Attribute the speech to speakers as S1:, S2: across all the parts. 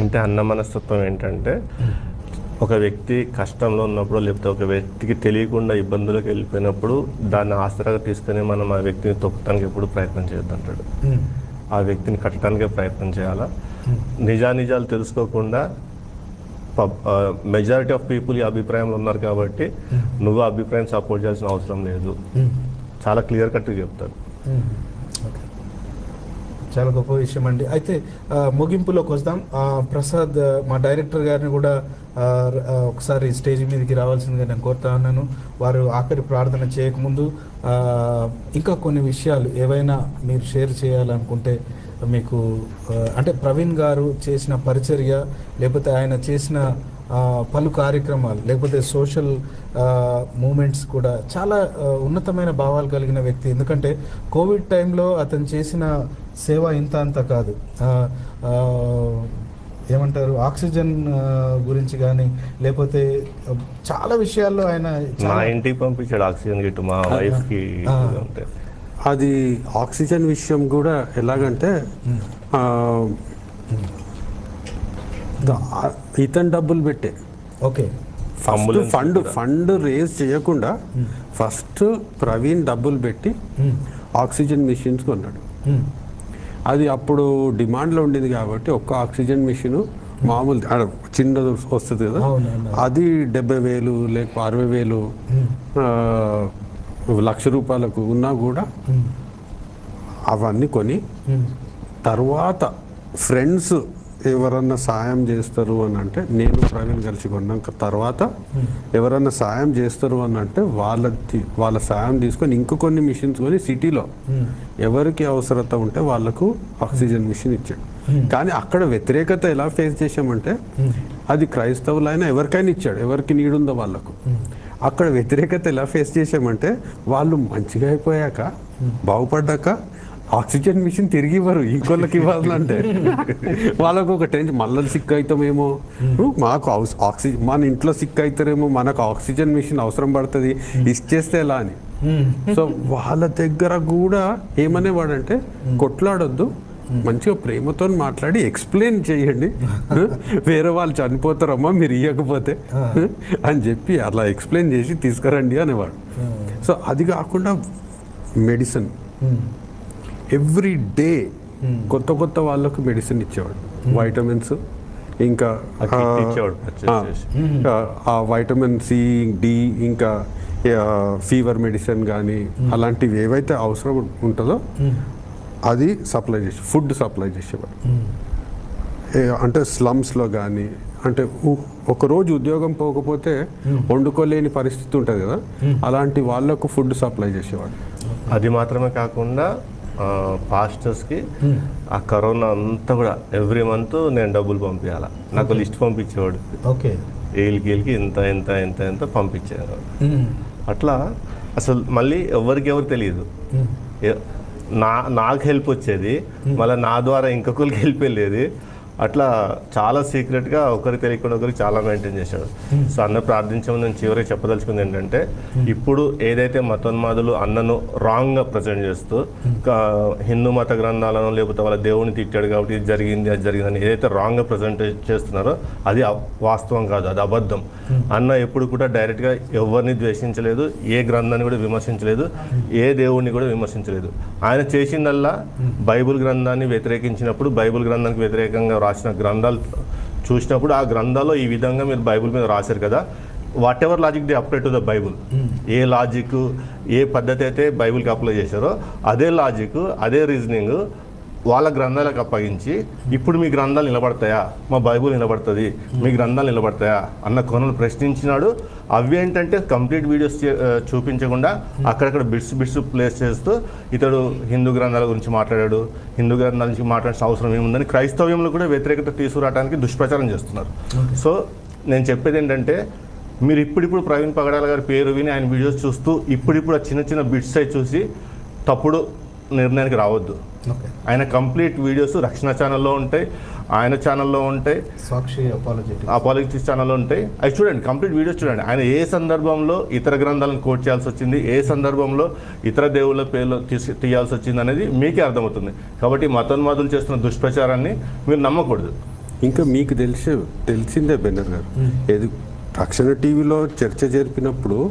S1: అంటే అన్న మనస్తత్వం ఏంటంటే ఒక వ్యక్తి కష్టంలో ఉన్నప్పుడు లేకపోతే ఒక వ్యక్తికి తెలియకుండా ఇబ్బందులకు వెళ్ళిపోయినప్పుడు దాన్ని ఆసరాగా తీసుకొని మనం ఆ వ్యక్తిని తొక్కడానికి ఎప్పుడు ప్రయత్నం చేయొద్దు అంటాడు.
S2: ఉమ్,
S1: ఆ వ్యక్తిని కట్టడానికే ప్రయత్నం చేయాలా? నిజానిజాలు తెలుసుకోకుండా మెజారిటీ ఆఫ్ పీపుల్ ఈ అభిప్రాయంలో ఉన్నారు కాబట్టి నువ్వు అభిప్రాయం సపోర్ట్ చేయాల్సిన అవసరం లేదు. చాలా క్లియర్ కట్గా చెప్తాడు.
S2: చాలా గొప్ప విషయం అండి. అయితే ముగింపులోకి వస్తాం. ప్రసాద్ మా డైరెక్టర్ గారిని కూడా ఒకసారి స్టేజ్ మీదకి రావాల్సిందిగా నేను కోరుతా ఉన్నాను. వారు ఆఖరి ప్రార్థన చేయకముందు ఇంకా కొన్ని విషయాలు ఏవైనా మీరు షేర్ చేయాలనుకుంటే మీకు అంటే ప్రవీణ్ గారు చేసిన పరిచర్య లేకపోతే ఆయన చేసిన పలు కార్యక్రమాలు లేకపోతే సోషల్ మూమెంట్స్ కూడా చాలా ఉన్నతమైన భావాలు కలిగిన వ్యక్తి. ఎందుకంటే కోవిడ్ టైంలో అతను చేసిన సేవ ఇంత అంత కాదు. ఏమంటారు? ఆక్సిజన్ గురించి కానీ లేకపోతే చాలా విషయాల్లో ఆయన
S1: మా ఇంటికి పంపించాడు ఆక్సిజన్ గిట్టు మా వైఫ్కి
S2: ఆ.
S1: ఉంటే
S3: అది ఆక్సిజన్ విషయం కూడా ఎలాగంటే ఇతను డబ్బులు పెట్టే.
S2: Okay.
S3: First fund. Fund raise చేయకుండా ఫస్ట్ ప్రవీణ్ డబ్బులు పెట్టి ఆక్సిజన్ మిషన్స్ కొన్నాడు. అది అప్పుడు డిమాండ్లో ఉండేది కాబట్టి ఒక్క ఆక్సిజన్ మిషన్ మామూలు చిన్నది వస్తుంది కదా. అది డెబ్బై వేలు లేక అరవై వేలు లక్ష రూపాయలకు ఉన్నా కూడా అవన్నీ కొని తర్వాత ఫ్రెండ్స్ ఎవరన్నా సాయం చేస్తారు అని అంటే నేను ప్రవీణ్ కలిసి కొన్నాక తర్వాత ఎవరన్నా సాయం చేస్తారు అని అంటే వాళ్ళ వాళ్ళ సాయం తీసుకొని ఇంకో కొన్ని మిషన్స్ కొని సిటీలో ఎవరికి అవసరత ఉంటే వాళ్ళకు ఆక్సిజన్ మిషన్ ఇచ్చాడు. కానీ అక్కడ వ్యతిరేకత ఎలా ఫేస్ చేశామంటే అది క్రైస్తవులైనా ఎవరికైనా ఇచ్చాడు. ఎవరికి నీడుందో వాళ్ళకు. అక్కడ వ్యతిరేకత ఎలా ఫేస్ చేశామంటే వాళ్ళు మంచిగా అయిపోయాక బాగుపడ్డాక ఆక్సిజన్ మిషన్ తిరిగి ఇవ్వరు ఇంకోళ్ళకి ఇవ్వాలంటే వాళ్ళకు ఒక టెన్షన్ మళ్ళీ సిక్ అవుతామేమో మాకు ఆక్సిజన్ మన ఇంట్లో సిక్ అవుతారేమో మనకు ఆక్సిజన్ మిషన్ అవసరం పడుతుంది ఇచ్చేస్తే ఎలా అని.
S2: ఉమ్,
S3: సో వాళ్ళ దగ్గర కూడా ఏమనేవాడంటే కొట్లాడొద్దు మంచిగా ప్రేమతో మాట్లాడి ఎక్స్ప్లెయిన్ చేయండి. వేరే వాళ్ళు చనిపోతారమ్మా మీరు ఇవ్వకపోతే అని చెప్పి అలా ఎక్స్ప్లెయిన్ చేసి తీసుకురండి అనేవాడు. సో అది కాకుండా మెడిసిన్ ఎవ్రీ డే కొత్త కొత్త వాళ్ళకు మెడిసిన్ ఇచ్చేవాడు. వైటమిన్స్ ఇంకా
S1: ఆ
S3: వైటమిన్ సి డి ఇంకా ఫీవర్ మెడిసిన్ కానీ అలాంటివి ఏవైతే అవసరం ఉంటుందో అది సప్లై చేసి ఫుడ్ సప్లై చేసేవాడు. అంటే స్లమ్స్లో కానీ అంటే ఉ- ఒక రోజు ఉద్యోగం పోకపోతే వండుకోలేని పరిస్థితి ఉంటుంది కదా. అలాంటి వాళ్ళకు ఫుడ్ సప్లై చేసేవాడు.
S1: అది మాత్రమే కాకుండా పాస్టర్స్కి ఆ కరోనా అంతా కూడా ఎవ్రీ మంత్ నేను డబ్బులు పంపించాలా నాకు లిస్ట్ పంపించేవాడు.
S2: ఓకే.
S1: ఏళ్ళకి ఏళ్ళకి ఇంత ఇంత ఇంత ఇంత పంపించారు
S2: ఉమ్,
S1: అట్లా అసలు మళ్ళీ ఎవరికి ఎవరు తెలియదు నా నాకు హెల్ప్ వచ్చేది. మళ్ళీ నా ద్వారా ఇంకొకరికి హెల్ప్ వెళ్ళేది. అట్లా చాలా సీక్రెట్గా ఒకరికి తెలియకుండా ఒకరికి చాలా మెయింటైన్ చేశాడు. సో అన్న ప్రార్థించమని నేను చివరికి చెప్పదలుచుకుంది ఏంటంటే ఇప్పుడు ఏదైతే మతోన్మాదులు అన్నను రాంగ్గా ప్రజెంట్ చేస్తూ హిందూ మత గ్రంథాలను లేకపోతే వాళ్ళ దేవుని తిట్టాడు కాబట్టి ఇది జరిగింది అది జరిగిందని ఏదైతే రాంగ్గా ప్రజెంట్ చేస్తున్నారో అది వాస్తవం కాదు అది అబద్ధం. అన్న ఎప్పుడు కూడా డైరెక్ట్గా ఎవరిని ద్వేషించలేదు ఏ గ్రంథాన్ని కూడా విమర్శించలేదు ఏ దేవుడిని కూడా విమర్శించలేదు. ఆయన చేసిందల్లా బైబిల్ గ్రంథాన్ని వ్యతిరేకించినప్పుడు బైబిల్ గ్రంథానికి వ్యతిరేకంగా రాసిన గ్రంథాలు చూసినప్పుడు ఆ గ్రంథాల్లో ఈ విధంగా మీరు బైబిల్ మీద రాశారు కదా. Whatever logic the apply to the Bible A logic ఏ పద్ధతి అయితే బైబిల్కి అప్లై చేశారో అదే లాజిక్ అదే రీజనింగ్ వాళ్ళ గ్రంథాలకు అప్పగించి ఇప్పుడు మీ గ్రంథాలు నిలబడతాయా? మా బైబుల్ నిలబడుతుంది. మీ గ్రంథాలు నిలబడతాయా? అన్న కొనలు ప్రశ్నించినాడు. అవి ఏంటంటే కంప్లీట్ వీడియోస్ చూపించకుండా అక్కడక్కడ బిట్స్ బిట్స్ ప్లేస్ చేస్తూ ఇతడు హిందూ గ్రంథాల గురించి మాట్లాడాడు. హిందూ గ్రంథాల నుంచి మాట్లాడాల్సిన అవసరం ఏముందని క్రైస్తవ్యంలో కూడా వ్యతిరేకత తీసుకురావడానికి దుష్ప్రచారం చేస్తున్నారు. సో నేను చెప్పేది ఏంటంటే మీరు ఇప్పుడిప్పుడు ప్రవీణ్ పగడాల గారి పేరు విని ఆయన వీడియోస్ చూస్తూ ఇప్పుడిప్పుడు ఆ చిన్న చిన్న బిట్స్ అయి చూసి తప్పుడు నిర్ణయానికి రావద్దు.
S2: ఓకే.
S1: ఆయన కంప్లీట్ వీడియోస్ రక్షణ ఛానల్లో ఉంటాయి ఆయన ఛానల్లో ఉంటాయి
S2: సాక్షి అపాలజెటిక్
S1: అపాలజిటిక్స్ ఛానల్లో ఉంటాయి. అవి చూడండి కంప్లీట్ వీడియోస్ చూడండి. ఆయన ఏ సందర్భంలో ఇతర గ్రంథాలను కోట్ చేయాల్సి వచ్చింది ఏ సందర్భంలో ఇతర దేవుళ్ళ పేర్లు తీసి తీయాల్సి వచ్చింది అనేది మీకే అర్థమవుతుంది. కాబట్టి మతోన్మాదులు చేస్తున్న దుష్ప్రచారాన్ని మీరు నమ్మకూడదు.
S3: ఇంకా మీకు తెలిసే తెలిసిందే బెన్నర్ గారు. ఏది రక్షణ టీవీలో చర్చ జరిపినప్పుడు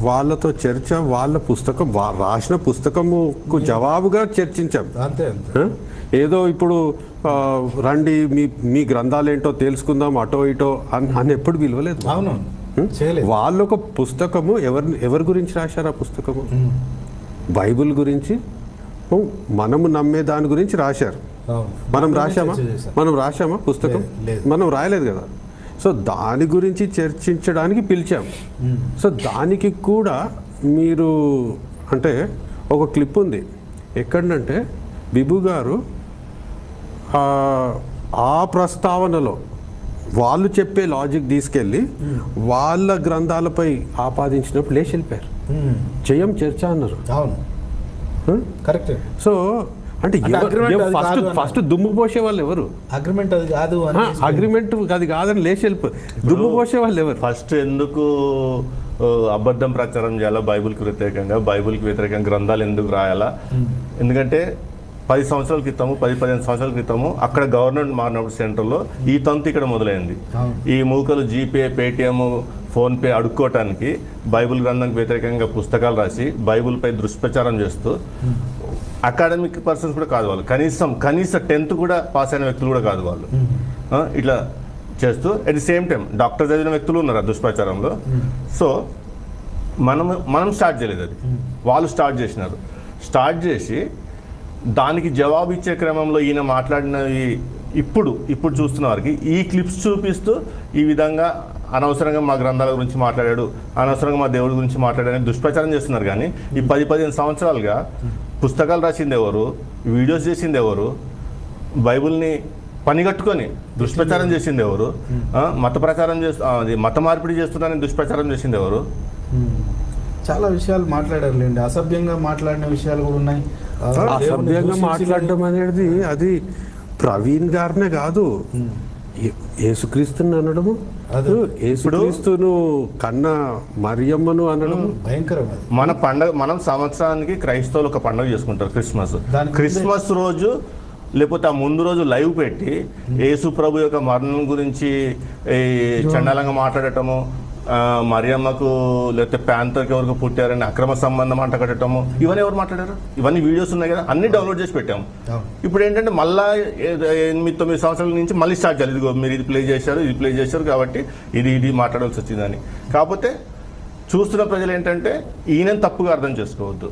S3: వాళ్ళతో చర్చ వాళ్ళ పుస్తకం రాసిన పుస్తకముకు జవాబుగా చర్చించాం.
S2: అంతే?
S3: ఏదో ఇప్పుడు రండి మీ మీ గ్రంథాలు ఏంటో తెలుసుకుందాం అటో ఇటో అని అని ఎప్పుడు విలువలేదు.
S2: అవును
S3: వాళ్ళు ఒక పుస్తకము ఎవరి ఎవరి గురించి రాశారు ఆ పుస్తకము? బైబిల్ గురించి? మనము నమ్మే దాని గురించి రాశారు. మనం రాశామా. మనం రాశామా పుస్తకం. మనం రాయలేదు కదా? సో దాని గురించి చర్చించడానికి పిలిచాం.
S2: ఉమ్.
S3: సో దానికి కూడా మీరు అంటే ఒక క్లిప్ ఉంది. ఎక్కడంటే బిబు గారు ఆ, ప్రస్తావనలో వాళ్ళు చెప్పే లాజిక్ తీసుకెళ్ళి వాళ్ళ గ్రంథాలపై ఆపాదించినప్పుడు లేచి వెళ్ళిపోయారు.
S2: ఉమ్.
S3: జయం చర్చ అన్నారు.
S2: అవును? కరెక్ట్
S3: సో అంటే ఫస్ట్. ఫస్ట్ దుమ్ము పోసే వాళ్ళు ఎవరు?
S2: అగ్రిమెంట్ అది కాదు
S3: అగ్రిమెంట్ అది కాదని లేచి వెళ్ళిపో. దుమ్ము పోసే వాళ్ళు ఎవరు?
S1: ఫస్ట్ ఎందుకు అబద్ధం ప్రచారం చేయాలా? బైబిల్కి వ్యతిరేకంగా బైబిల్కి వ్యతిరేకంగా గ్రంథాలు ఎందుకు రాయాలా? ఎందుకంటే పది సంవత్సరాల క్రితము పది పదిహేను సంవత్సరాల క్రితము అక్కడ గవర్నమెంట్ మారినప్పుడు సెంటర్లో ఈ తంతు ఇక్కడ మొదలైంది. ఈ మూకలు జీపే పేటిఎం ఫోన్పే అడుక్కోవటానికి బైబిల్ గ్రంథానికి వ్యతిరేకంగా పుస్తకాలు రాసి బైబిల్పై దుష్ప్రచారం చేస్తూ అకాడమిక్ పర్సన్స్ కూడా కాదు వాళ్ళు. కనీసం కనీస టెన్త్ కూడా పాస్ అయిన వ్యక్తులు కూడా కాదు వాళ్ళు. ఇట్లా చేస్తూ at the same time doctor చదివిన వ్యక్తులు ఉన్నారు ఆ దుష్ప్రచారంలో. సో మనం మనం స్టార్ట్ చేయలేదు అది. వాళ్ళు స్టార్ట్ చేసినారు. స్టార్ట్ చేసి దానికి జవాబు ఇచ్చే క్రమంలో ఈయన మాట్లాడినవి ఇప్పుడు ఇప్పుడు చూస్తున్న వారికి ఈ క్లిప్స్ చూపిస్తూ ఈ విధంగా అనవసరంగా మా గ్రంథాల గురించి మాట్లాడాడు అనవసరంగా మా దేవుడి గురించి మాట్లాడాడని దుష్ప్రచారం చేస్తున్నారు కానీ ఈ పది పదిహేను సంవత్సరాలుగా పుస్తకాలు రాసింది ఎవరు? వీడియోస్ చేసింది ఎవరు? బైబిల్ని పనిగట్టుకొని దుష్ప్రచారం చేసింది ఎవరు? మత ప్రచారం చేస్తూ ఆ, అది మత మార్పిడి చేస్తున్నారని దుష్ప్రచారం చేసింది ఎవరు.
S2: చాలా విషయాలు మాట్లాడారులేండి. అసభ్యంగా మాట్లాడిన విషయాలు కూడా ఉన్నాయి.
S3: అసభ్యంగా మాట్లాడడం అనేది అది ప్రవీణ్ గారినే కాదు.
S2: ఉమ్.
S3: ఏ- యేసుక్రీస్తుని అనడము.
S2: అదే.
S3: యేసుక్రీస్తును కన్న మరియమ్మను
S2: భయంకరం అది.
S1: మన పండగ మనం సంవత్సరానికి క్రైస్తవులు ఒక పండుగ చేసుకుంటారు క్రిస్మస్. క్రిస్మస్ రోజు లేకపోతే ఆ ముందు రోజు లైవ్ పెట్టి యేసు ప్రభు యొక్క మరణం గురించి ఈ చండాలంగా మాట్లాడటము మరియమ్మకు లేకపోతే ప్యాంతర్కి ఎవరికి పుట్టారని అక్రమ సంబంధం అంట కట్టడము ఇవన్నీ ఎవరు మాట్లాడారు? ఇవన్నీ వీడియోస్ ఉన్నాయి కదా అన్ని డౌన్లోడ్ చేసి పెట్టాము. ఇప్పుడు ఏంటంటే మళ్ళా ఎనిమిది తొమ్మిది సంవత్సరాల నుంచి మళ్ళీ స్టార్ట్ చేయాలి. ఇదిగో మీరు ఇది ప్లే చేశారు ఇది ప్లే చేశారు కాబట్టి ఇది ఇది మాట్లాడాల్సి వచ్చిందని. కాకపోతే చూస్తున్న ప్రజలు ఏంటంటే ఈయన తప్పుగా అర్థం చేసుకోవద్దు.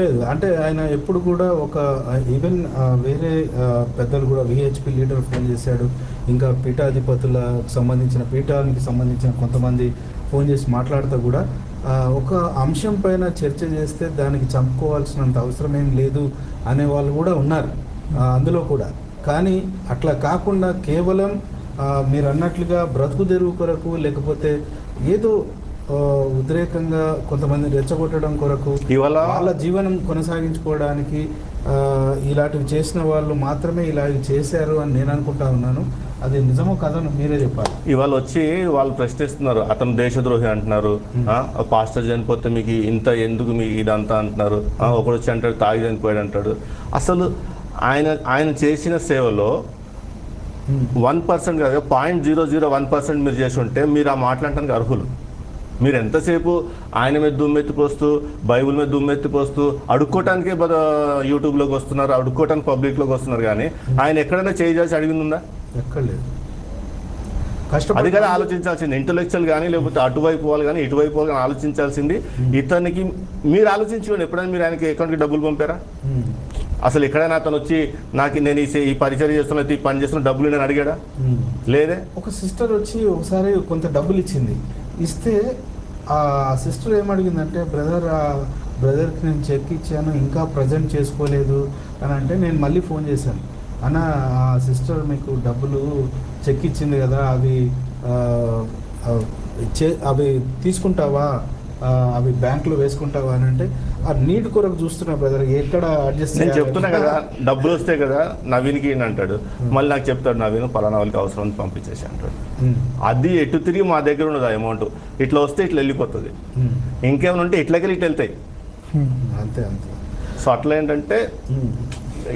S2: లేదు. అంటే ఆయన ఎప్పుడు కూడా ఒక ఈవెన్ వేరే పెద్దలు కూడా విహెచ్పి లీడర్ ఫోన్ చేశాడు. ఇంకా పీఠాధిపతులకు సంబంధించిన పీఠానికి సంబంధించిన కొంతమంది ఫోన్ చేసి మాట్లాడితే కూడా ఒక అంశం పైన చర్చ చేస్తే దానికి చంపుకోవాల్సినంత అవసరం ఏం లేదు అనే వాళ్ళు కూడా ఉన్నారు అందులో కూడా. కానీ అట్లా కాకుండా కేవలం మీరు అన్నట్లుగా బ్రతుకు తెరువు కొరకు లేకపోతే ఏదో ఉద్రేకంగా కొంతమంది రెచ్చగొట్టడం కొరకు
S1: ఇవాళ
S2: వాళ్ళ జీవనం కొనసాగించుకోవడానికి ఇలాంటివి చేసిన వాళ్ళు మాత్రమే ఇలాంటివి చేశారు అని నేను అనుకుంటా ఉన్నాను. అది నిజమో కథను మీరే చెప్పాలి.
S1: ఇవాళ వచ్చి వాళ్ళు ప్రశ్నిస్తున్నారు అతను దేశద్రోహి అంటున్నారు పాస్టర్ చనిపోతే మీకు ఇంత ఎందుకు మీకు ఇదంతా అంటున్నారు ఒకడు వచ్చి అంటాడు తాగి చనిపోయాడు అంటాడు. అసలు ఆయన ఆయన చేసిన సేవలో వన్ పర్సెంట్ కాదు point zero zero one percent మీరు చేసి ఉంటే మీరు ఆ మాట్లాడటానికి అర్హులు. మీరు ఎంతసేపు ఆయన మీద దుమ్మెత్తిపోస్తూ బైబిల్ మీద దుమ్మెత్తిపోస్తూ అడుక్కోవటానికే యూట్యూబ్లోకి వస్తున్నారు అడుక్కోవటానికి పబ్లిక్లోకి వస్తున్నారు కానీ ఆయన ఎక్కడైనా చేయి చేసి అడిగింది ఉందా
S2: ఎక్కడ లేదు
S1: అది కదా ఆలోచించాల్సింది. ఇంటలెక్చువల్ కానీ లేకపోతే అటువైపు వాళ్ళు కానీ ఇటువైపు వాళ్ళు కానీ ఆలోచించాల్సింది. ఇతనికి మీరు ఆలోచించుకోండి. ఎప్పుడైనా మీరు ఆయనకి అకౌంట్కి డబ్బులు పంపారా? అసలు ఎక్కడైనా అతను వచ్చి నాకు నేను ఈ పరిచయం చేస్తున్నా ఈ పని చేస్తున్న డబ్బులు నేను అడిగాడా. లేదే?
S2: ఒక సిస్టర్ వచ్చి ఒకసారి కొంత డబ్బులు ఇచ్చింది. ఇస్తే ఆ సిస్టర్ ఏమడిగిందంటే బ్రదర్ ఆ బ్రదర్కి నేను చెక్ ఇచ్చాను ఇంకా ప్రజెంట్ చేసుకోలేదు అని అంటే నేను మళ్ళీ ఫోన్ చేశాను. అన్న ఆ సిస్టర్ మీకు డబ్బులు చెక్ ఇచ్చింది కదా అవి చే- అవి తీసుకుంటావా? అవి బ్యాంకులో వేసుకుంటావా? అని అంటే ఆ నీటి కొరకు చూస్తున్నా బ్రదర్ ఎక్కడ అడ్జస్ట్
S1: నేను చెప్తున్నా కదా డబ్బులు వస్తే కదా నవీన్కి అంటాడు మళ్ళీ నాకు చెప్తాడు నవీన్ పలానా వాళ్ళకి అవసరం పంపించేసి అంటాడు. అది ఎటు తిరిగి మా దగ్గర ఉండదు ఆ అమౌంట్ ఇట్లా వస్తే ఇట్లా వెళ్ళిపోతుంది. ఇంకేమైనా ఉంటే ఇట్లకెళ్ళి ఇట్లా వెళ్తాయి.
S2: అంతే అంతే.
S1: సో అట్లా ఏంటంటే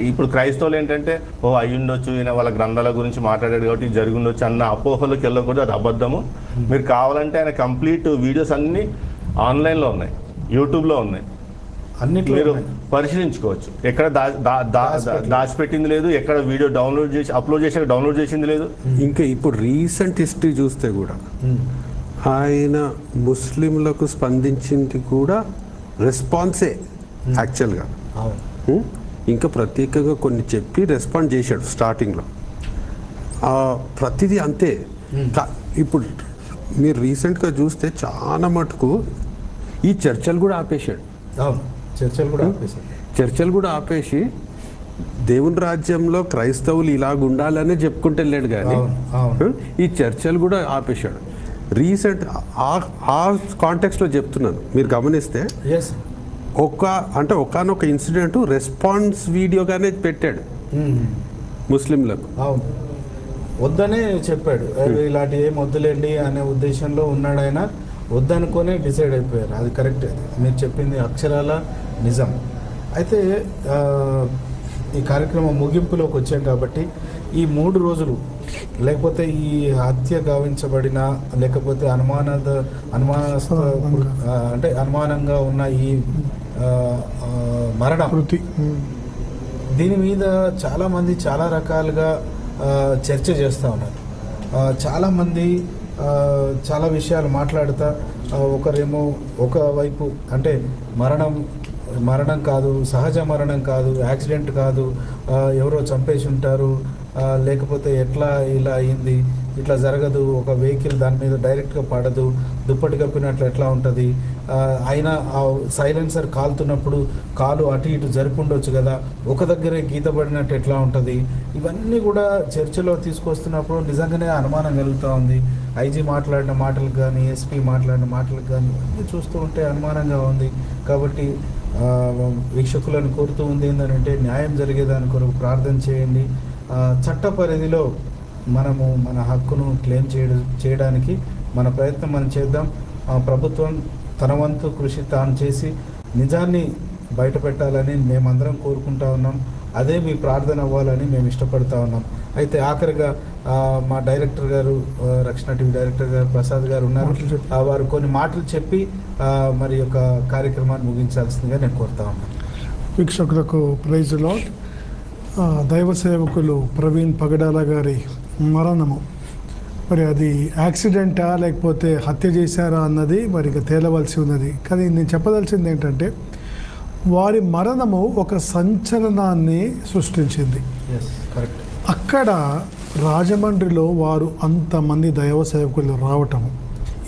S1: ఇప్పుడు క్రైస్తవులు ఏంటంటే ఓ అయ్యుండొచ్చు ఈయన వాళ్ళ గ్రంథాల గురించి మాట్లాడాడు కాబట్టి ఇది జరిగి ఉండొచ్చు అన్న అపోహలోకి వెళ్ళకూడదు అది అబద్ధము. మీరు కావాలంటే ఆయన కంప్లీట్ వీడియోస్ అన్నీ ఆన్లైన్లో ఉన్నాయి యూట్యూబ్లో ఉన్నాయి.
S2: అన్నిట్లో
S1: మీరు. పరిశీలించుకోవచ్చు. ఎక్కడ దాచిపెట్టింది. లేదు ఎక్కడ వీడియో డౌన్లోడ్ చేసి అప్లోడ్ చేసి డౌన్లోడ్ చేసింది లేదు.
S3: ఇంకా ఇప్పుడు రీసెంట్ హిస్టరీ చూస్తే కూడా. ఆయన ముస్లింలకు స్పందించింది కూడా రెస్పాన్సే యాక్చువల్గా? ఇంకా ప్రత్యేకంగా కొన్ని చెప్పి రెస్పాండ్ చేశాడు స్టార్టింగ్లో. ఆ, ప్రతిదీ అంతే. ఇప్పుడు మీరు రీసెంట్గా చూస్తే చాలా మటుకు ఈ చర్చలు కూడా ఆపేశాడు.
S2: చర్చలు కూడా
S3: చర్చలు కూడా ఆపేసి దేవుని రాజ్యంలో క్రైస్తవులు ఇలాగ ఉండాలనే చెప్పుకుంటూ వెళ్ళాడు కానీ. ఈ చర్చలు కూడా ఆపేశాడు. రీసెంట్ ఆ- కాంటెక్స్లో చెప్తున్నాను మీరు గమనిస్తే ఒక అంటే ఒకనొక ఇన్సిడెంట్ రెస్పాన్స్ వీడియోగానే పెట్టాడు. ముస్లింలకు.
S2: అవును. వద్దనే చెప్పాడు "అరే, ఇలాంటి ఏం వద్దులేండి అనే ఉద్దేశంలో ఉన్నాడు ఆయన వద్దనుకొని డిసైడ్ అయిపోయారు. అది కరెక్ట్. మీరు చెప్పింది అక్షరాల నిజం. అయితే ఈ కార్యక్రమం ముగింపులోకి వచ్చాం కాబట్టి ఈ మూడు రోజులు లేకపోతే ఈ హత్య గావించబడిన లేకపోతే అనుమానాద అనుమానాస్పద ఆ, అంటే అనుమానంగా ఉన్న ఈ మరణం.
S4: వృత్తి
S2: దీని మీద చాలామంది చాలా రకాలుగా చర్చ చేస్తూ ఉన్నారు. చాలామంది చాలా విషయాలు మాట్లాడుతా. ఒకరేమో ఒకవైపు అంటే మరణం మరణం కాదు సహజ మరణం కాదు యాక్సిడెంట్ కాదు ఎవరో చంపేసి ఉంటారు లేకపోతే ఎట్లా ఇలా అయింది ఇట్లా జరగదు ఒక వెహికల్ దాని మీద డైరెక్ట్గా పడదు దుప్పటి కప్పినట్లు ఎట్లా ఉంటుంది అయినా ఆ సైలెన్సర్ కాలుతున్నప్పుడు కాలు అటు ఇటు జరుపుండొచ్చు కదా. ఒక దగ్గరే గీత పడినట్టు ఎట్లా ఉంటుంది? ఇవన్నీ కూడా చర్చలో తీసుకొస్తున్నప్పుడు నిజంగానే అనుమానం కలుగుతూ ఉంది. ఐజీ మాట్లాడిన మాటలకు కానీ ఎస్పీ మాట్లాడిన మాటలకు కానీ ఇవన్నీ చూస్తూ ఉంటే అనుమానంగా ఉంది. కాబట్టి వీక్షకులను కోరుతూ ఉంది ఏంటంటే న్యాయం జరిగేదాని కొరకు ప్రార్థన చేయండి. చట్ట పరిధిలో మనము మన హక్కును క్లెయిమ్ చేయడం చేయడానికి మన ప్రయత్నం మనం చేద్దాం. ప్రభుత్వం తన వంతు కృషి తాను చేసి నిజాన్ని బయట పెట్టాలని మేమందరం కోరుకుంటా ఉన్నాం. అదే మీ ప్రార్థన అవ్వాలని మేము ఇష్టపడతా ఉన్నాం. అయితే ఆఖరిగా మా డైరెక్టర్ గారు రక్షణ టీవీ డైరెక్టర్ గారు ప్రసాద్ గారు ఉన్నారు. వారు కొన్ని మాటలు చెప్పి మరి యొక్క కార్యక్రమాన్ని ముగించాల్సిందిగా నేను కోరుతా ఉన్నాను.
S4: వీక్షకులకు ప్రైజ్ లాట్ దైవ సేవకులు ప్రవీణ్ పగడాల గారి మరణము. మరి అది యాక్సిడెంటా లేకపోతే హత్య చేశారా అన్నది మరి ఇక తేలవలసి ఉన్నది. కానీ నేను చెప్పదలసింది ఏంటంటే వారి మరణము ఒక సంచలనాన్ని సృష్టించింది. అక్కడ రాజమండ్రిలో వారు అంతమంది దైవ సేవకులు రావటము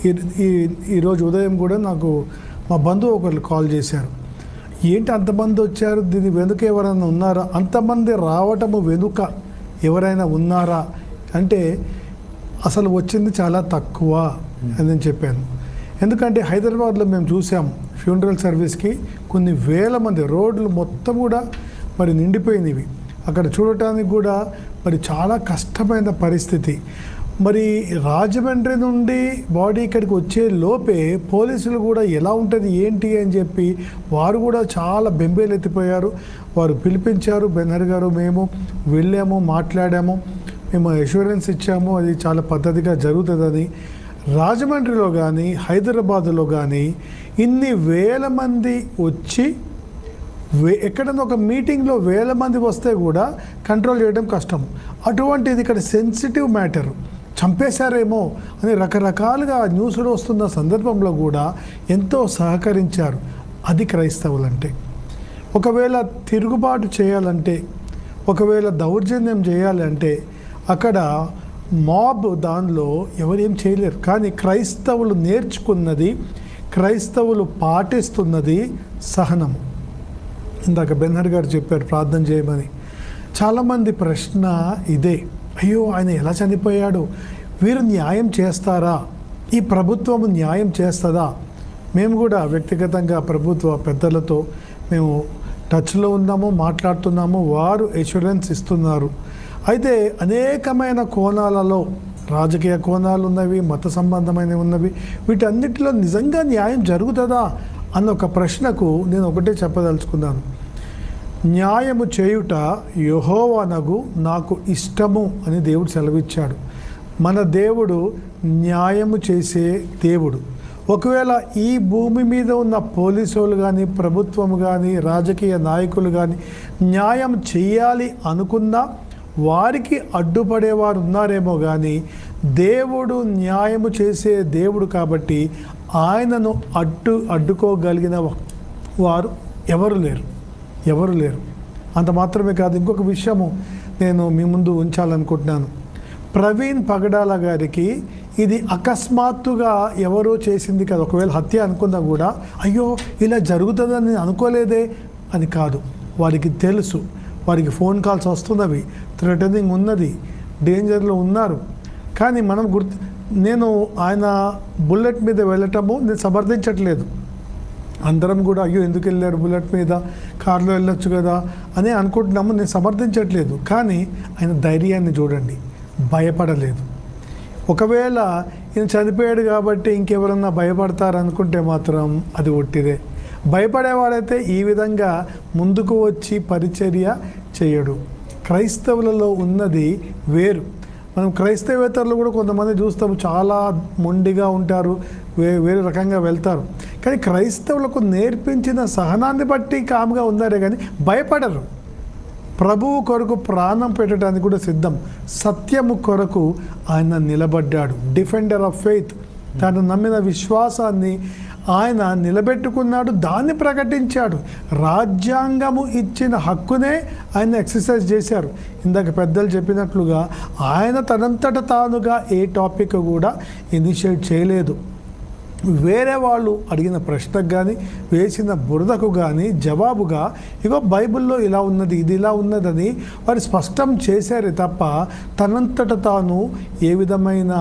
S4: ఈ ఈ- ఈరోజు ఉదయం కూడా నాకు మా బంధువు ఒకరు కాల్ చేశారు. ఏంటి అంతమంది వచ్చారు? దీని వెనుక ఎవరైనా ఉన్నారా? అంతమంది రావటము వెనుక ఎవరైనా ఉన్నారా? అంటే అసలు వచ్చింది చాలా తక్కువ అని నేను చెప్పాను. ఎందుకంటే హైదరాబాద్లో మేము చూసాం ఫ్యూనరల్ సర్వీస్కి కొన్ని వేల మంది రోడ్లు మొత్తం కూడా మరి నిండిపోయినవి అక్కడ చూడటానికి కూడా మరి చాలా కష్టమైన పరిస్థితి. మరి రాజమండ్రి నుండి బాడీ ఇక్కడికి వచ్చే లోపే పోలీసులు కూడా ఎలా ఉంటుంది ఏంటి అని చెప్పి వారు కూడా చాలా బెంబేలెత్తిపోయారు. వారు పిలిపించారు బెనర్ గారు మేము వెళ్ళాము మాట్లాడాము. మేము అష్యూరెన్స్ ఇచ్చాము అది చాలా పద్ధతిగా జరుగుతుందని రాజమండ్రిలో కానీ హైదరాబాదులో కానీ ఇన్ని వేల మంది వచ్చి వే ఎక్కడైనా ఒక మీటింగ్లో వేల మంది వస్తే కూడా కంట్రోల్ చేయడం కష్టం. అటువంటిది ఇక్కడ సెన్సిటివ్ మ్యాటర్ చంపేశారేమో అని రకరకాలుగా న్యూస్లో వస్తున్న సందర్భంలో కూడా ఎంతో సహకరించారు అది క్రైస్తవులంటే. ఒకవేళ తిరుగుబాటు చేయాలంటే ఒకవేళ దౌర్జన్యం చేయాలంటే అక్కడ మాబ్ దానిలో ఎవరేం చేయలేరు. కానీ క్రైస్తవులు నేర్చుకున్నది క్రైస్తవులు పాటిస్తున్నది సహనము. ఇందాక బెన్నర్ గారు చెప్పారు ప్రార్థన చేయమని. చాలామంది ప్రశ్న ఇదే. అయ్యో ఆయన ఎలా చనిపోయాడు? వీరు న్యాయం చేస్తారా? ఈ ప్రభుత్వం న్యాయం చేస్తుందా? మేము కూడా వ్యక్తిగతంగా ప్రభుత్వ పెద్దలతో మేము టచ్లో ఉన్నాము మాట్లాడుతున్నాము వారు ఎష్యూరెన్స్ ఇస్తున్నారు. అయితే అనేకమైన కోణాలలో రాజకీయ కోణాలు ఉన్నవి మత సంబంధమైనవి ఉన్నవి వీటన్నిటిలో నిజంగా న్యాయం జరుగుతుందా అన్న ఒక ప్రశ్నకు నేను ఒకటే చెప్పదలుచుకున్నాను. న్యాయము చేయుట యహోవనగు నాకు ఇష్టము అని దేవుడు సెలవిచ్చాడు. మన దేవుడు న్యాయము చేసే దేవుడు. ఒకవేళ ఈ భూమి మీద ఉన్న పోలీసులు కానీ ప్రభుత్వం కానీ రాజకీయ నాయకులు కానీ న్యాయం చేయాలి అనుకున్నా వారికి అడ్డుపడేవారు ఉన్నారేమో కానీ దేవుడు న్యాయము చేసే దేవుడు కాబట్టి ఆయనను అడ్డు అడ్డుకోగలిగిన వారు ఎవరు లేరు. ఎవరు లేరు. అంత మాత్రమే కాదు ఇంకొక విషయము నేను మీ ముందు ఉంచాలనుకుంటున్నాను. ప్రవీణ్ పగడాల గారికి ఇది అకస్మాత్తుగా ఎవరో చేసింది కాదు. ఒకవేళ హత్య అనుకున్నా కూడా అయ్యో ఇలా జరుగుతుందని నేను అనుకోలేదే అని కాదు. వారికి తెలుసు. వారికి ఫోన్ కాల్స్ వస్తున్నవి. థ్రెటనింగ్ ఉన్నది. డేంజర్లో ఉన్నారు. కానీ మనం గుర్తు నేను ఆయన బుల్లెట్ మీద వెళ్ళటము నేను సమర్థించట్లేదు. అందరం కూడా అయ్యో ఎందుకు వెళ్ళారు బుల్లెట్ మీద? కారులో వెళ్ళొచ్చు కదా అని అనుకుంటున్నాము నేను సమర్థించట్లేదు. కానీ ఆయన ధైర్యాన్ని చూడండి. భయపడలేదు. ఒకవేళ ఈయన చనిపోయాడు కాబట్టి ఇంకెవరన్నా భయపడతారు అనుకుంటే మాత్రం అది ఒట్టిదే. భయపడేవాడైతే ఈ విధంగా ముందుకు వచ్చి పరిచర్య చేయడు. క్రైస్తవులలో ఉన్నది వేరు. మనం క్రైస్తవేతరులు కూడా కొంతమంది చూస్తాము చాలా మొండిగా ఉంటారు వే వేరే రకంగా వెళ్తారు. కానీ క్రైస్తవులకు నేర్పించిన సహనాన్ని బట్టి కామ్గా ఉన్నారే కానీ భయపడరు. ప్రభువు కొరకు ప్రాణం పెట్టడానికి కూడా సిద్ధం. సత్యము కొరకు ఆయన నిలబడ్డాడు. డిఫెండర్ ఆఫ్ ఫెయిత్ తను నమ్మిన విశ్వాసాన్ని ఆయన నిలబెట్టుకున్నాడు దాన్ని ప్రకటించాడు. రాజ్యాంగము ఇచ్చిన హక్కునే ఆయన ఎక్సర్సైజ్ చేశారు. ఇందాక పెద్దలు చెప్పినట్లుగా ఆయన తనంతట తానుగా ఏ టాపిక్ కూడా ఇనిషియేట్ చేయలేదు. వేరే వాళ్ళు అడిగిన ప్రశ్నకు కానీ వేసిన బురదకు కానీ జవాబుగా ఇగో బైబిల్లో ఇలా ఉన్నది ఇది ఇలా ఉన్నదని వారు స్పష్టం చేశారే తప్ప తనంతట తాను ఏ విధమైన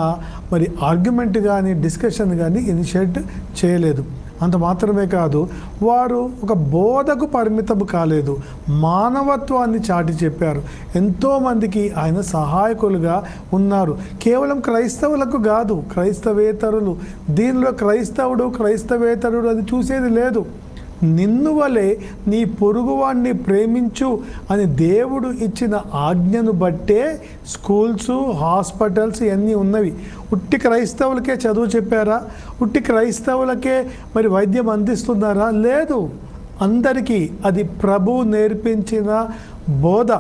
S4: మరి ఆర్గ్యుమెంట్ కానీ డిస్కషన్ కానీ ఇనిషియేట్ చేయలేదు. అంత మాత్రమే కాదు వారు ఒక బోధకు పరిమితం కాలేదు. మానవత్వాన్ని చాటి చెప్పారు. ఎంతోమందికి ఆయన సహాయకులుగా ఉన్నారు. కేవలం క్రైస్తవులకు కాదు క్రైస్తవేతరులు. దీనిలో క్రైస్తవుడు క్రైస్తవేతరుడు అది చూసేది లేదు. నిన్ను వలె నీ పొరుగువాణ్ణి ప్రేమించు అని దేవుడు ఇచ్చిన ఆజ్ఞను బట్టే స్కూల్స్ హాస్పిటల్స్ ఇవన్నీ ఉన్నవి. ఉట్టి క్రైస్తవులకే చదువు చెప్పారా? ఉట్టి క్రైస్తవులకే మరి వైద్యం అందిస్తున్నారా? లేదు. అందరికీ అది ప్రభు నేర్పించిన బోధ.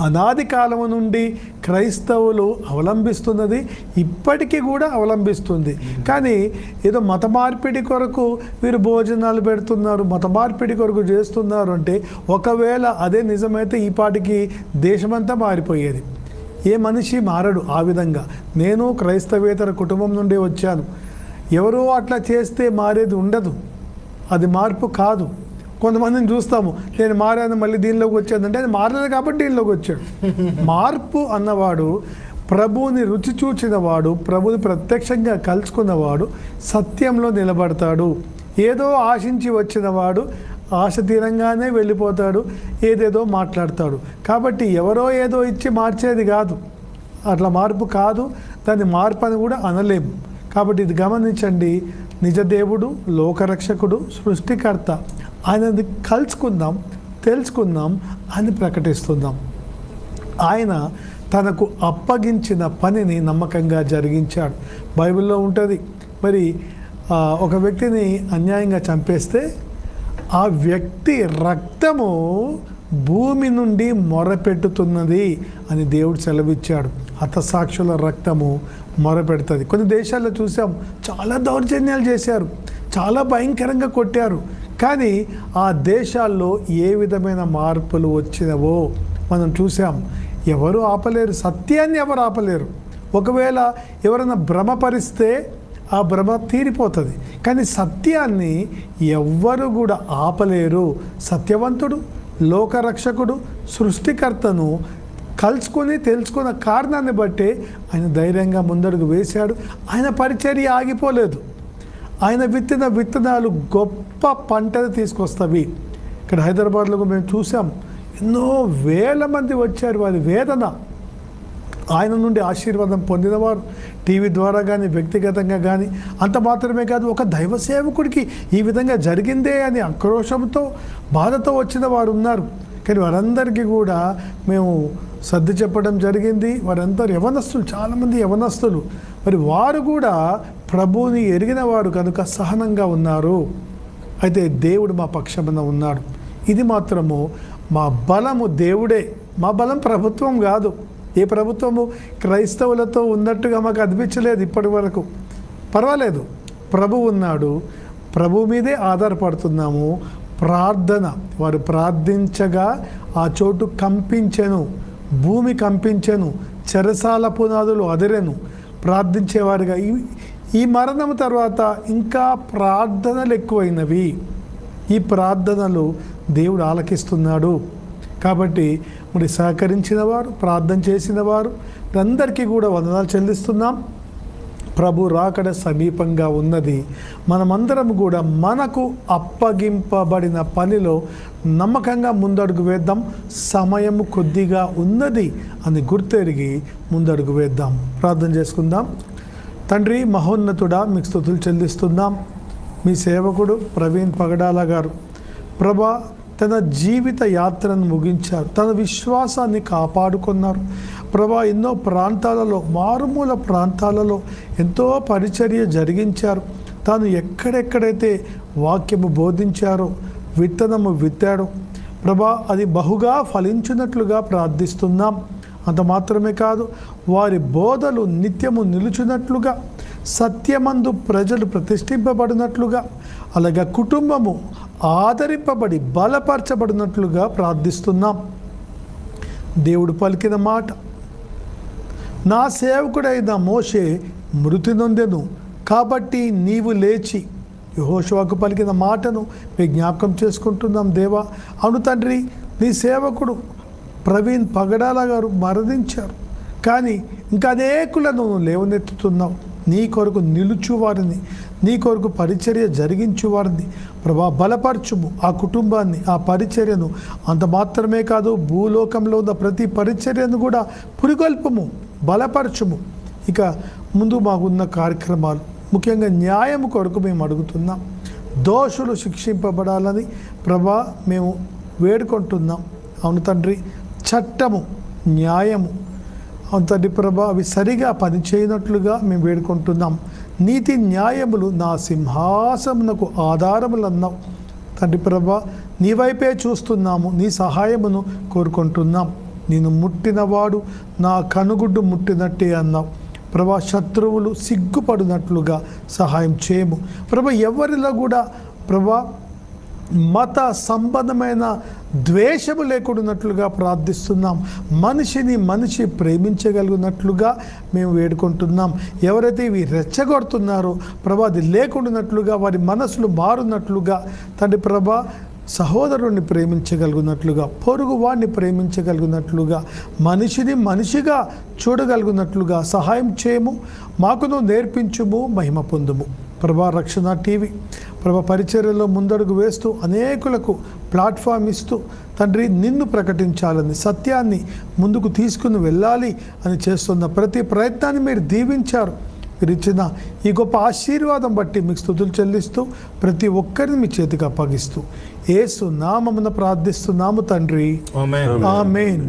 S4: అనాది కాలము నుండి క్రైస్తవులు అవలంబిస్తున్నది ఇప్పటికీ కూడా అవలంబిస్తుంది. కానీ ఏదో మత మార్పిడి కొరకు వీరు భోజనాలు పెడుతున్నారు మత మార్పిడి కొరకు చేస్తున్నారు అంటే ఒకవేళ అదే నిజమైతే ఈ పాటికి దేశమంతా మారిపోయేది. ఏ మనిషి మారడు ఆ విధంగా. నేను క్రైస్తవేతర కుటుంబం నుండి వచ్చాను. ఎవరో అట్లా చేస్తే మారేది ఉండదు. అది మార్పు కాదు. కొంతమందిని చూస్తాము. నేను మారాను మళ్ళీ దీనిలోకి వచ్చానంటే అది మారలేదు కాబట్టి దీనిలోకి వచ్చాడు. మార్పు అన్నవాడు ప్రభువుని రుచి చూచిన వాడు ప్రభుని ప్రత్యక్షంగా కలుసుకున్నవాడు సత్యంలో నిలబడతాడు. ఏదో ఆశించి వచ్చిన వాడు ఆశ తీరంగానే వెళ్ళిపోతాడు ఏదేదో మాట్లాడతాడు. కాబట్టి ఎవరో ఏదో ఇచ్చి మార్చేది కాదు. అట్లా మార్పు కాదు దాన్ని మార్పు అని కూడా అనలేము. కాబట్టి ఇది గమనించండి. నిజ దేవుడు లోకరక్షకుడు సృష్టికర్త. ఆయనది కలుసుకుందాం తెలుసుకుందాం అని ప్రకటిస్తుందాం. ఆయన తనకు అప్పగించిన పనిని నమ్మకంగా జరిగించాడు. బైబిల్లో ఉంటుంది. మరి ఒక వ్యక్తిని అన్యాయంగా చంపేస్తే ఆ వ్యక్తి రక్తము భూమి నుండి మొరపెట్టుతున్నది అని దేవుడు సెలవిచ్చాడు. హతసాక్షుల రక్తము మొరపెడుతుంది. కొన్ని దేశాల్లో చూసాం చాలా దౌర్జన్యాలు చేశారు. చాలా భయంకరంగా కొట్టారు. కానీ ఆ దేశాల్లో ఏ విధమైన మార్పులు వచ్చినవో మనం చూసాం. ఎవరు ఆపలేరు సత్యాన్ని ఎవరు ఆపలేరు. ఒకవేళ ఎవరైనా భ్రమపరిస్తే ఆ భ్రమ తీరిపోతుంది. కానీ సత్యాన్ని ఎవ్వరు కూడా ఆపలేరు. సత్యవంతుడు లోకరక్షకుడు సృష్టికర్తను కలుసుకొని తెలుసుకున్న కారణాన్ని బట్టే ఆయన ధైర్యంగా ముందడుగు వేశాడు. ఆయన పరిచర్య ఆగిపోలేదు. ఆయన విత్తిన విత్తనాలు గొప్ప పంటను తీసుకొస్తవి. ఇక్కడ హైదరాబాద్లో మేము చూసాం. ఎన్నో వేల మంది వచ్చారు వారి వేదన. ఆయన నుండి ఆశీర్వాదం పొందినవారు. టీవీ ద్వారా కానీ వ్యక్తిగతంగా కానీ అంత మాత్రమే కాదు ఒక దైవ సేవకుడికి ఈ విధంగా జరిగిందే అని ఆక్రోషంతో బాధతో వచ్చిన వారు ఉన్నారు. కానీ వారందరికీ కూడా మేము సర్ది చెప్పడం జరిగింది. వారందరూ యవనస్తులు చాలామంది యవనస్తులు. మరి వారు కూడా ప్రభువుని ఎరిగిన వారు కనుక సహనంగా ఉన్నారు. అయితే దేవుడు మా పక్షమున ఉన్నాడు. ఇది మాత్రము మా బలము దేవుడే. మా బలం ప్రభుత్వం కాదు. ఏ ప్రభుత్వము? క్రైస్తవులతో ఉన్నట్టుగా మాకు అనిపించలేదు ఇప్పటి వరకు. పర్వాలేదు. ప్రభు ఉన్నాడు. ప్రభు మీదే ఆధారపడుతున్నాము. ప్రార్థన. వారు ప్రార్థించగా ఆ చోటు కంపించెను. భూమి కంపించెను. చెరసాల పునాదులు అదిరెను. ప్రార్థించేవారుగా. ఈ మరణం తర్వాత ఇంకా ప్రార్థనలు ఎక్కువైనవి. ఈ ప్రార్థనలు దేవుడు ఆలకిస్తున్నాడు. కాబట్టి మరి సహకరించిన వారు ప్రార్థన చేసిన వారు అందరికీ కూడా వందనాలు చెల్లిస్తున్నాం. ప్రభు రాకడ సమీపంగా ఉన్నది. మనమందరం కూడా మనకు అప్పగింపబడిన పనిలో నమ్మకంగా ముందడుగు వేద్దాం. సమయం కొద్దిగా ఉన్నది అని గుర్తెరిగి ముందడుగు వేద్దాం. ప్రార్థన చేసుకుందాం. తండ్రి మహోన్నతుడా మీకు స్థుతులు చెల్లిస్తున్నాం. మీ సేవకుడు ప్రవీణ్ పగడాల గారు. ప్రభా తన జీవిత యాత్రను ముగించారు. తన విశ్వాసాన్ని కాపాడుకున్నారు. ప్రభా ఎన్నో ప్రాంతాలలో మారుమూల ప్రాంతాలలో ఎంతో పరిచర్య జరిగించారు. తాను ఎక్కడెక్కడైతే వాక్యము బోధించారో విత్తనము విత్తాడో ప్రభా అది బహుగా ఫలించినట్లుగా ప్రార్థిస్తున్నాం. అంత మాత్రమే కాదు వారి బోధలు నిత్యము నిలుచున్నట్లుగా సత్యమందు ప్రజలు ప్రతిష్ఠింపబడినట్లుగా అలాగే కుటుంబము ఆదరింపబడి బలపరచబడినట్లుగా ప్రార్థిస్తున్నాం. దేవుడు పలికిన మాట నా సేవకుడైన మోషే మృతి నొందెను కాబట్టి నీవు లేచి యహోషువాకు పలికిన మాటను మీ జ్ఞాపకం చేసుకుంటున్నాం దేవా. అవును తండ్రి నీ సేవకుడు ప్రవీణ్ పగడాల గారు మరణించారు. కానీ ఇంకా అనేకులను లేవనెత్తుతున్నావు. నీ కొరకు నిలుచువారిని నీ కొరకు పరిచర్య జరిగించువారిని. ప్రభా బలపరచుము ఆ కుటుంబాన్ని ఆ పరిచర్యను. అంత మాత్రమే కాదు భూలోకంలో ఉన్న ప్రతి పరిచర్యను కూడా పురికొల్పము బలపరచుము. ఇక ముందు మాకున్న కార్యక్రమాలు ముఖ్యంగా న్యాయం కొరకు మేము అడుగుతున్నాం. దోషులు శిక్షింపబడాలని ప్రభా మేము వేడుకుంటున్నాం. అవును తండ్రి చట్టము న్యాయము అంతటి ప్రభా అవి సరిగా పనిచేయనట్లుగా మేము వేడుకుంటున్నాం. నీతి న్యాయములు నా సింహాసమునకు ఆధారములన్నావు. తండ్రి ప్రభ నీ వైపే చూస్తున్నాము నీ సహాయమును కోరుకుంటున్నాం. నేను ముట్టినవాడు నా కనుగుడ్డు ముట్టినట్టే అన్నావు. ప్రభా శత్రువులు సిగ్గుపడినట్లుగా సహాయం చేయము. ప్రభా ఎవరిలో కూడా ప్రభా మత సంబంధమైన ద్వేషము లేకుండానట్లుగా ప్రార్థిస్తున్నాం. మనిషిని మనిషి ప్రేమించగలిగినట్లుగా మేము వేడుకుంటున్నాం. ఎవరైతే ఇవి రెచ్చగొడుతున్నారో ప్రభా అది లేకుండానట్లుగా వారి మనసులు మారునట్లుగా తండ్రి ప్రభా సహోదరుణ్ణి ప్రేమించగలిగినట్లుగా పొరుగు వాడిని ప్రేమించగలిగినట్లుగా మనిషిని మనిషిగా చూడగలిగినట్లుగా సహాయం చేయము మాకును నేర్పించుము మహిమ పొందుము. ప్రభా రక్షణ టీవీ. ప్రభా పరిచర్యలో ముందడుగు వేస్తూ అనేకులకు ప్లాట్ఫామ్ ఇస్తూ తండ్రి నిన్ను ప్రకటించాలని సత్యాన్ని ముందుకు తీసుకుని వెళ్ళాలి అని చేస్తున్న ప్రతి ప్రయత్నాన్ని మీరు దీవించారు. మీరు ఇచ్చిన ఈ గొప్ప ఆశీర్వాదం బట్టి మీకు స్థుతులు చెల్లిస్తూ ప్రతి ఒక్కరిని మీ చేతికి అప్పగిస్తూ. ఏసు నామమున ప్రార్థిస్తున్నాము తండ్రి. ఆమేన్.